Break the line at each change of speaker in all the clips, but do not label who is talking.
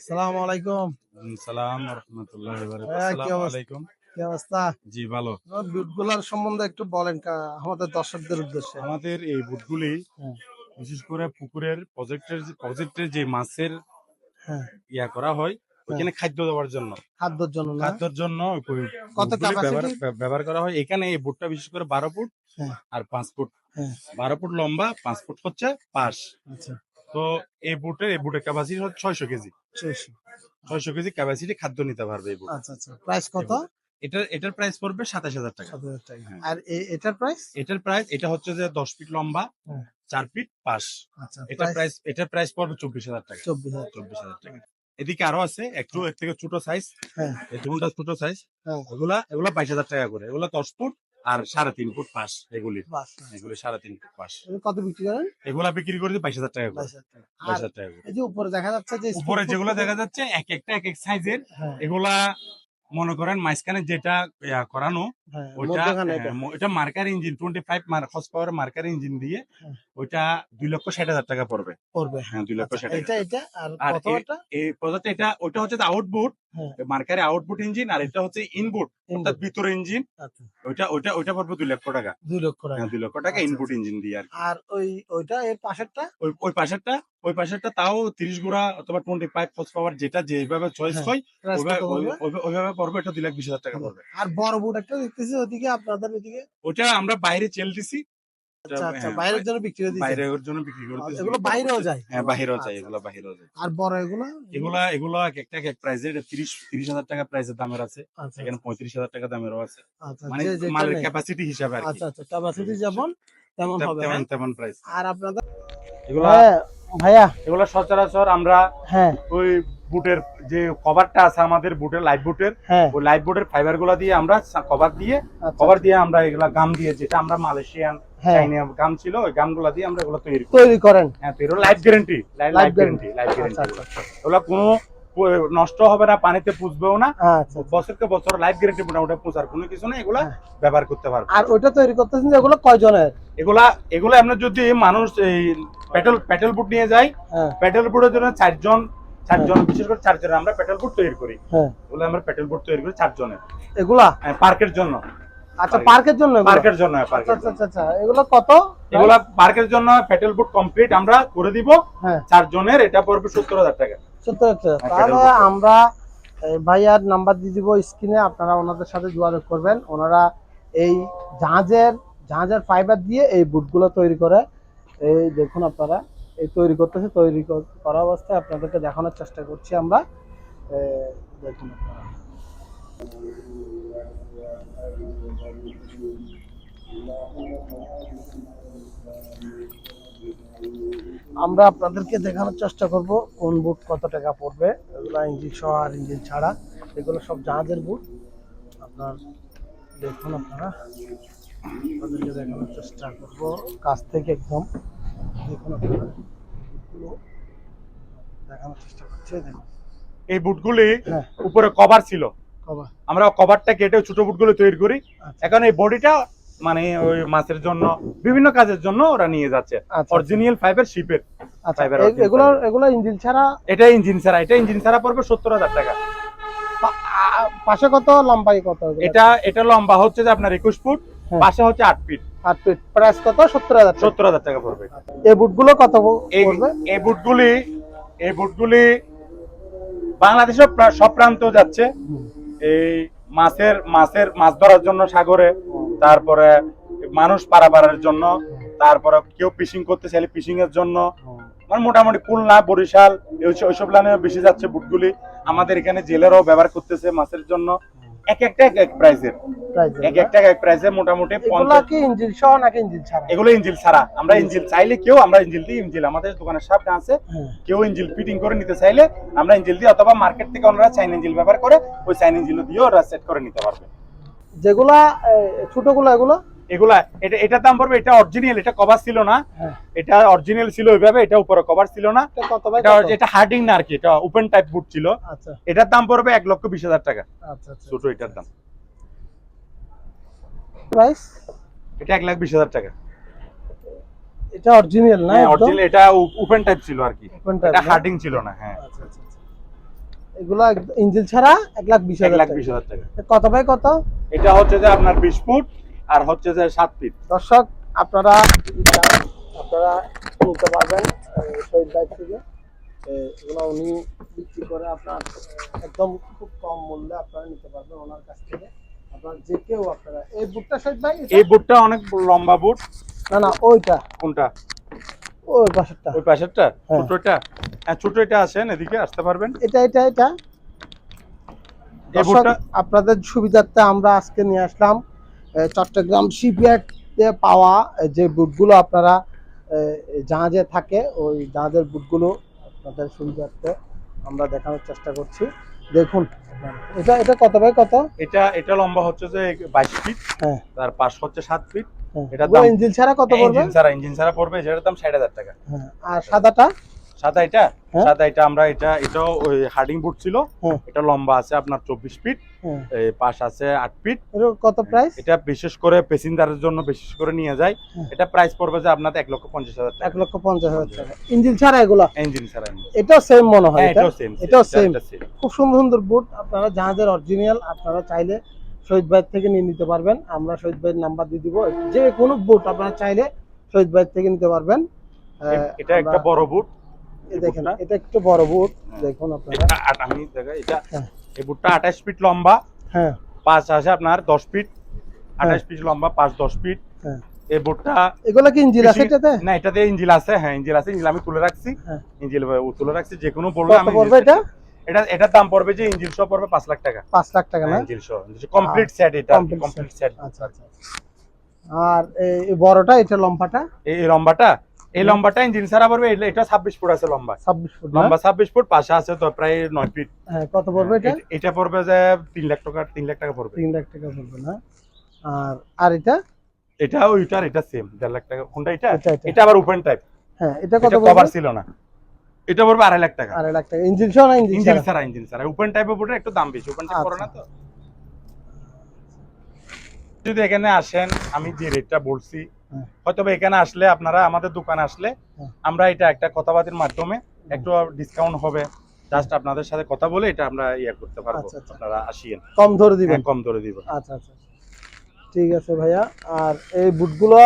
সালাম আলাইকুম।
সালাম রহমতুল্লাহ
হ্যাঁ?
আলাইকুম।
কি অবস্থা?
জি ভালো।
বুটগুলার সম্বন্ধে একটু বলেন আমাদের দর্শকদের উদ্দেশ্যে।
আমাদের এই বুটগুলি
হ্যাঁ।
বিশেষ করে পুকুরের প্রজেক্টের প্রজেক্টের যে মাছের
হ্যাঁ।
ইয়া করা হয় ওইখানে খাদ্য দেওয়ার জন্য।
খাদ্যর জন্য
খাদ্যর জন্য
কত
ব্যবহার করা হয়। এখানে এই বুটটা বিশেষ করে বারো ফুট
হ্যাঁ।
আর পাঁচ ফুট।
হ্যাঁ।
বারো ফুট লম্বা পাঁচ ফুট হচ্ছে পাশ।
আচ্ছা।
তো এই বুটের এই বুটের ক্যাপাসিটি হচ্ছে ছয়শো কেজি।
ছয়শো।
কেজি ক্যাপাসিটি খাদ্য নিতে পারবে এই বুট।
আচ্ছা আচ্ছা। প্রাইস কত?
এটার এটার প্রাইস পড়বে সাতাশ হাজার টাকা। হ্যাঁ।
আর এটার প্রাইস
এটার প্রাইস এটা হচ্ছে যে দশ ফিট লম্বা
হ্যাঁ।
চার ফিট পাশ।
আচ্ছা
এটার প্রাইস এটার প্রাইস পড়বে চব্বিশ হাজার টাকা।
চব্বিশ হাজার
চব্বিশ হাজার টাকা। এদিকে আরও আছে একটু এর থেকে ছোট সাইজ
হ্যাঁ।
ছোট সাইজ
হ্যাঁ।
ওগুলা এগুলা বাইশ হাজার টাকা করে। এগুলা দশ ফুট আর সাড়ে তিন ফুট পাশ এগুলি। এগুলি সাড়ে তিন ফুট পাশ।
কত বিক্রি করেন?
এগুলা বিক্রি করে। বাইশ হাজার টাকা।
বাইশ হাজার টাকা এই যে উপরে দেখা যাচ্ছে যে
উপরে যেগুলো দেখা যাচ্ছে এক একটা এক এক সাইজের।
হ্যাঁ।
এগুলা মনে করেন মাঝখানে যেটা করানো
হ্যাঁ
ওইটা
এটা
হ্যাঁ, এটা। Marker engine twenty five horse power marker engine দিয়ে। ওইটা দুই লক্ষ ষাট হাজার টাকা পড়বে।
করবে
হ্যাঁ দুই লক্ষ
আচ্ছা,
ষাট
এটা এটা আর
এই প্রজেক্ট এটা ওইটা হচ্ছে আউটপুট
হ্যাঁ।
মার্কারে আউটপুট ইঞ্জিন আর এটা হচ্ছে ইনপুট অর্থাৎ ভিতরে ইঞ্জিন
আচ্ছা।
ওইটা ওইটা ওইটা পড়বে দুই লক্ষ টাকা।
দুই লক্ষ টাকা।
হ্যাঁ দুই লক্ষ টাকা
আচ্ছা,
ইনপুট
আচ্ছা।
ইঞ্জিন দিয়ে আর
আর ওই ওইটা এর পাশেরটা?
ওই ওই পাশেরটা ওই পাশেরটা তাও তিরিশ গুড়া অথবা টোয়েন্টি ফাইভ হর্স পাওয়ার যেটা যেভাবে চয়েস
হ্যাঁ,
হয় ওইভাবে
পড়বে?
এটা দুই লাখ বিশ হাজার টাকা পড়বে।
আর বড় বুট একটা দেখতেছি ওদিকে আপনাদের ওদিকে
ওটা আমরা বাইরে চেল দিছি
আচ্ছা আচ্ছা
হ্যাঁ,
বাইরের জন্য বিক্রি করে দিয়েছেন?
জন্য বিক্রি করতেছি
এগুলো বাইরেও যায়?
হ্যাঁ বাহিরেও চাই
আচ্ছা,
এগুলো বাহিরেও যায়।
আর বড় এগুলো?
এগুলা এগুলা একটা এক এক প্রাইসের তিরিশ তিরিশ টাকা প্রাইসের দামের আছে।
আচ্ছা
এখানে পঁয়ত্রিশ হাজার টাকা দামেরও আছে।
আচ্ছা
মানে মালের ক্যাপাসিটি হিসাবে আর
আচ্ছা আচ্ছা ক্যাপাসিটি যেমন তেমন হবে
তেমন
হ্যাঁ?
তেমন প্রাইস
আর আপনাদের?
এগুলা
হ্যাঁ, ভাইয়া।
এগুলা সচরাচর আমরা
হ্যাঁ।
ওই বুটের যে কভারটা আছে আমাদের বুটের লাইভ বুটের
হ্যাঁ।
ওই লাইভ বুটের ফাইবারগুলা দিয়ে আমরা কভার দিয়ে কভার দিয়ে আমরা এগুলা গাম দিয়ে যেটা আমরা মালয়েশিয়ান
হ্যাঁ।
গাম ছিল ওই গামগুলা দিয়ে আমরা এগুলো তৈরি
তৈরি করেন।
হ্যাঁ তো life guarantee life guarantee life
আচ্ছা
গ্যারান্টি
আচ্ছা। আচ্ছা
কোনো নষ্ট হবে না পানিতে পুষবেও না।
আচ্ছা
বছরকে বছর লাইফ গ্যারান্টি মোটামুটি পৌঁছার কোনো কিছু না এগুলা
হ্যাঁ।
ব্যবহার করতে পারবে।
আর তৈরি করতেছেন এগুলো কয়জনের?
এগুলা এগুলা আমরা যদি মানুষ এই পেট্রোল পেট্রোল বুট নিয়ে যাই পেট্রোল বুটের জন্য চারজন চারজন বিশেষ করে চারজন আমরা পেট্রোল বুট তৈরি করি। ওগুলো আমরা পেট্রোল বুট তৈরি করি চারজনের।
এগুলা?
পার্কের জন্য।
আচ্ছা
পার্কের-
জন্য
পার্কের জন্য
আচ্ছা আচ্ছা আচ্ছা আচ্ছা। এগুলো কত?
এগুলা পার্কের জন্য পেট্রোল বুট কমপ্লিট আমরা করে দিব।
হ্যাঁ।
চারজনের এটা পড়বে সত্তর হাজার টাকা।
সত্তর
হ্যাঁ,
তাহলে আমরা এই ভাইয়ার নাম্বার দিয়ে দিব স্ক্রিনে আপনারা ওনাদের সাথে যোগাযোগ করবেন। ওনারা এই জাহাজের জাহাজের ফাইবার দিয়ে এই বুটগুলো তৈরি করে। এই দেখুন আপনারা এই তৈরি করতেছে তৈরি করা অবস্থায় আপনাদেরকে দেখানোর চেষ্টা করছি আমরা। দেখুন আপনারা। আমরা আপনাদেরকে দেখানোর চেষ্টা করব কোন বুট কত টাকা পড়বে। এগুলো ইঞ্জিন সহ আর ইঞ্জিন ছাড়া। এগুলো সব জাহাজের বুট আপনার দেখুন আপনারা। আপনাদেরকে দেখানোর চেষ্টা করব। কাছ থেকে একদম। দেখুন আপনারা। দেখানোর চেষ্টা করছি এই দেখুন।
এই বুটগুলি
হ্যাঁ।
উপরে কভার ছিল। আমরা কভারটা কেটে ছোট বুটগুলো তৈরি করি।
আচ্ছা।
এখন এই বডিটা মানে ওই মাছের জন্য বিভিন্ন কাজের জন্য ওরা নিয়ে যাচ্ছে। অরিজিনাল ফাইবার শিপের original
এগুলো এগুলো ইঞ্জিন ছাড়া?
এটা ইঞ্জিন ছাড়া এটা ইঞ্জিন ছাড়া পড়বে সত্তর হাজার টাকা।
পাশে কত লম্বাই কত
এটা এটা লম্বা হচ্ছে যে আপনার একুশ ফুট
হ্যাঁ।
পাশে হচ্ছে আট ফিট।
আর প্রাইস কত? সত্তর হাজার টাকা।
সত্তর হাজার টাকা পড়বে।
এই বুটগুলো কত পড়বে?
এই বুটগুলি এই বুটগুলি বাংলাদেশের সব প্রান্ত যাচ্ছে। এই মাছের মাছের, মাছ ধরার জন্য সাগরে, তারপরে মানুষ পারাপারের জন্য, তারপরে কেউ ফিশিং করতে চাইলে ফিশিং এর জন্য। মানে মোটামুটি খুলনা, বরিশাল ওইসব লাইনে বেশি যাচ্ছে বুটগুলি। আমাদের এখানে জেলেরাও ব্যবহার করতেছে মাছের জন্য। এক একটা এক এক প্রাইসের এক একটা এক এক মোটামুটি
কি ইঞ্জিন সহ নাকি ইঞ্জিন ছাড়া?
এগুলো ইঞ্জিল ছাড়া। আমরা ইঞ্জিল। চাইলে কেউ আমরা ইঞ্জিল দিয়ে ইঞ্জিল। আমাদের দোকানের সামনে আছে।
হ্যাঁ।
কেউ ইঞ্জিল ফিটিং করে নিতে চাইলে আমরা ইঞ্জিল দিয়ে অথবা মার্কেট থেকে ওনারা চাইন ইঞ্জিল ব্যবহার করে ওই চাইন ইঞ্জিল দিয়ে ওরা সেট করে নিতে পারবে।
যেগুলা ছোট ছোটগুলো এগুলো?
এগুলা এটা এটার দাম পড়বে এটা অরিজিনাল এটা কভার ছিল না।
হ্যাঁ।
এটা অরিজিনাল ছিল ওইভাবে এটা উপরে কভার ছিল না।
এটা
এটা হার্ডিং না আর কি এটা ওপেন টাইপ বুট ছিল।
আচ্ছা।
এটার দাম পড়বে এক লক্ষ বিশ হাজার টাকা।
আচ্ছা আচ্ছা।
ছোট এটার দাম।
প্রাইস
এটা এক লাখ বিশ হাজার টাকা।
এটা অরিজিনাল না
অরিজিনাল এটা ওপেন টাইপ ছিল আর কি। এটা হার্ডিং ছিল না হ্যাঁ।
এগুলো ইঞ্জিন ছাড়া এক লাখ বিশ হাজার টাকা।
বিশ হাজার টাকা।
কত ভাই কত?
এটা হচ্ছে যে আপনার বিশ ফুট। আর হচ্ছে যে সাত ফিট।
দর্শক আপনারা আপনারা নিতে পারবেন শহীদ ভাই থেকে এগুলো উনি বিক্রি করে আপনার একদম খুব কম মূল্যে আপনারা নিতে পারবেন ওনার কাছ থেকে। আপনার যে কেউ আপনারা এই বুটটা শহীদ ভাই
এই বুটটা অনেক লম্বা বুট।
না না ওইটা।
কোনটা?
ওই পাশেরটা।
ওই পাশেরটা?
হ্যাঁ।
ছোটটা? হ্যাঁ ছোট এটা আসেন এদিকে আসতে পারবেন।
এটা এটা এটা। আপনাদের সুবিধার্থে আমরা আজকে নিয়ে আসলাম। চট্টগ্রাম শিপইয়ার্ডে পাওয়া যে বুটগুলো আপনারা জাহাজে থাকে ওই জাহাজের বুটগুলো আপনাদের সুবিধার্থে আমরা দেখানোর চেষ্টা করছি। দেখুন এটা এটা কত ভাই কত?
এটা এটা লম্বা হচ্ছে যে বাইশ ফিট
হ্যাঁ।
তার পাশ হচ্ছে সাত ফিট।
এটা
এটার দাম-
ইঞ্জিন ছাড়া কত পড়বে?
ইঞ্জিন ছাড়া ইঞ্জিন ছাড়া পড়বে যেটার দাম ষাট হাজার টাকা।
হ্যাঁ। আর সাদাটা?
সাদা এটা
হ্যাঁ।
সাদা এটা আমরা এটা এটাও ওই হার্ডিং বুট ছিল।
হ্যাঁ।
এটা লম্বা আছে আপনার চব্বিশ ফিট
হ্যাঁ।
পাশ আছে আট ফিট।
কত প্রাইস
এটা বিশেষ করে প্যাসেঞ্জারের জন্য বিশেষ করে নিয়ে যায়। এটা প্রাইস পড়বে যে আপনার এক লক্ষ পঞ্চাশ হাজার
এক লক্ষ পঞ্চাশ হাজার টাকা। ইঞ্জিন ছাড়া এগুলো?
ইঞ্জিন ছাড়া
এটাও সেম মনে হয় এটা?
এটাও সেম
এটাও same। খুব সুন্দর সুন্দর বুট আপনারা জাহাজের অরিজিনাল আপনারা চাইলে শহীদ ভাইয়ের থেকে নিয়ে নিতে পারবেন। আমরা শহীদ ভাইয়ের নাম্বার দিয়ে দিব। যে কোনো বুট আপনারা চাইলে শহীদ ভাইয়ের থেকে নিতে পারবেন।
এটা একটা বড় বুট
দেখেন এটা একটু বড় বুট দেখুন আপনারা।
আমি দেখা এটা
হ্যাঁ।
এই বুটটা আঠাশ ফিট লম্বা
হ্যাঁ।
পাঁচ আছে আপনার দশ ফিট আঠাশ ফিট লম্বা পাঁচ দশ ফিট।
হ্যাঁ।
এই বুটটা
এগুলো কি ইঞ্জিন আছে এটাতে?
না এটাতে ইঞ্জিল আছে হ্যাঁ ইঞ্জিল আছে ইঞ্জিল আমি তুলে রাখছি।
হ্যাঁ।
ইঞ্জিল তুলে রাখছি যে কোনো বলবে আমি
পড়বে এটা?
এটা এটার দাম পড়বে যে ইঞ্জিল সহ পড়বে পাঁচ লাখ টাকা।
পাঁচ লাখ টাকা না?
ইঞ্জিল সহ কমপ্লিট সেট এটা কমপ্লিট সেট
আচ্ছা আচ্ছা আর এই- বড়টা এটা লম্বাটা?
এই লম্বাটা এই লম্বাটা ইঞ্জিন ছাড়া পড়বে এটা- ছাব্বিশ ফুট আছে লম্বা।
ছাব্বিশ ফুট
লম্বা ছাব্বিশ ফুট পাশে আছে তো প্রায় নয় ফিট।
হ্যাঁ কত পড়বে এটা?
এটা- পড়বে যে তিন লাখ টাকা তিন লাখ টাকা পড়বে।
তিন লাখ টাকা পড়বে না। আর আর এটা?
এটা ওইটার এটা সেম দেড় লাখ টাকা। কোনটা এটা?
এটা
আবার ওপেন টাইপ
হ্যাঁ এটা কত
কভার ছিল না। এটা পড়বে আড়াই লাখ টাকা।
আড়াই লাখ টাকা। ইঞ্জিন সহ ইঞ্জিন
ইঞ্জিন
ছাড়া?
ছাড়া ইঞ্জিন ছাড়া। ওপেন টাইপের বোর্ডের একটু দাম বেশি। ওপেন টাইপ করে না তো। যদি এখানে আসেন আমি যে রেটটা বলছি। হয়তো এখানে আসলে আপনারা আমাদের দোকানে আসলে
হ্যাঁ।
আমরা এটা একটা কথাবার্তার মাধ্যমে একটু ডিসকাউন্ট হবে। জাস্ট আপনাদের সাথে কথা বলে এটা আমরা ইয়ে করতে পারব।
আচ্ছা, আচ্ছা।
আপনারা আসিয়েন।
কম ধরে দিবেন?
হ্যাঁ, কম ধরে দিব।
আচ্ছা আচ্ছা। ঠিক আছে ভাইয়া। আর এই বুটগুলো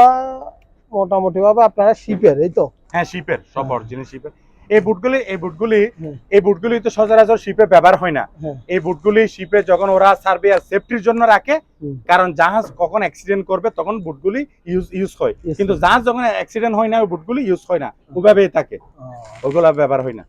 মোটামুটি ভাবে আপনারা শিপের এই তো?
হ্যাঁ শিপের সব
হ্যাঁ।
অরিজিনাল শিপের এই বুটগুলি এই বুটগুলি এই বুটগুলি তো সচরাচর শিপে ব্যবহার হয় না।
হ্যাঁ।
এই বুটগুলি শিপে যখন ওরা সার্ভে আর সেফটির জন্য রাখে কারণ জাহাজ কখন অ্যাক্সিডেন্ট করবে তখন বুটগুলি ইউজ ইউজ হয়। কিন্তু জাহাজ যখন অ্যাক্সিডেন্ট হয় না ওই বুটগুলি ইউজ হয় না। ওভাবেই থাকে। ওগুলা ব্যবহার হয় না।